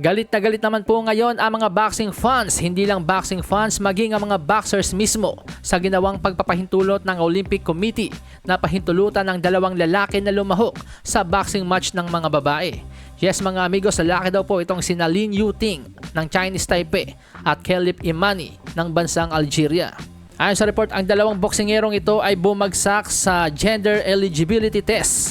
Galit na galit naman po ngayon ang mga boxing fans, hindi lang boxing fans, maging ang mga boxers mismo sa ginawang pagpapahintulot ng Olympic Committee na pahintulutan ng dalawang lalaki na lumahok sa boxing match ng mga babae. Yes mga amigos, lalaki daw po itong sina Lin Yuting ng Chinese Taipei at Kelip Imani ng bansang Algeria. Ayon sa report, ang dalawang boksingerong ito ay bumagsak sa gender eligibility test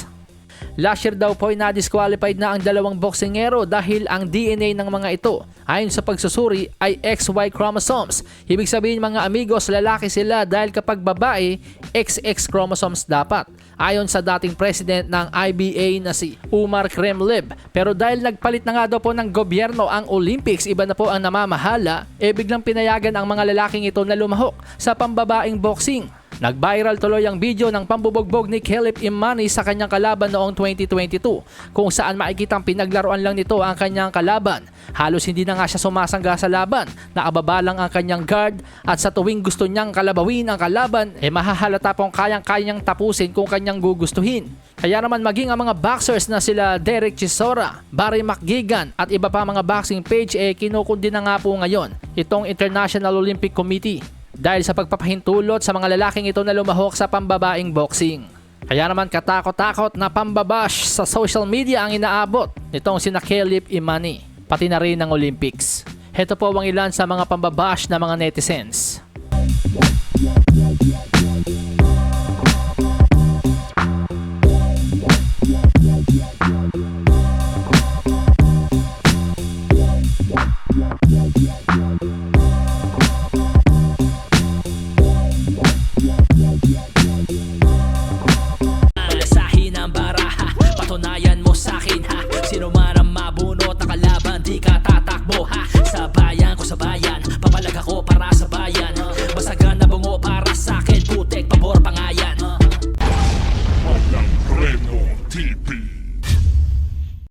Last year daw po ay na-disqualified na ang dalawang boksingero dahil ang DNA ng mga ito ayon sa pagsusuri ay XY chromosomes. Ibig sabihin mga amigos, lalaki sila dahil kapag babae, XX chromosomes dapat. Ayon sa dating president ng IBA na si Umar Kremlib. Pero dahil nagpalit na nga daw po ng gobyerno ang Olympics, iba na po ang namamahala, e biglang pinayagan ang mga lalaking ito na lumahok sa pambabaing boxing. Nag-viral tuloy ang video ng pambubogbog ni Caleb Imani sa kanyang kalaban noong 2022 kung saan makikitang pinaglaruan lang nito ang kanyang kalaban. Halos hindi na nga siya sumasangga sa laban, nakababa lang ang kanyang guard at sa tuwing gusto niyang kalabawin ang kalaban, eh mahahalata pong kayang-kayang tapusin kung kanyang gugustuhin. Kaya naman maging ang mga boxers na sila Derek Chisora, Barry McGigan at iba pa mga boxing page eh kinukundi na nga po ngayon itong International Olympic Committee dahil sa pagpapahintulot sa mga lalaking ito na lumahok sa pambabaing boxing. Kaya naman katakot-takot na pambabash sa social media ang inaabot nitong sina Caleb Imani, pati na rin ng Olympics. Heto po ang ilan sa mga pambabash na mga netizens.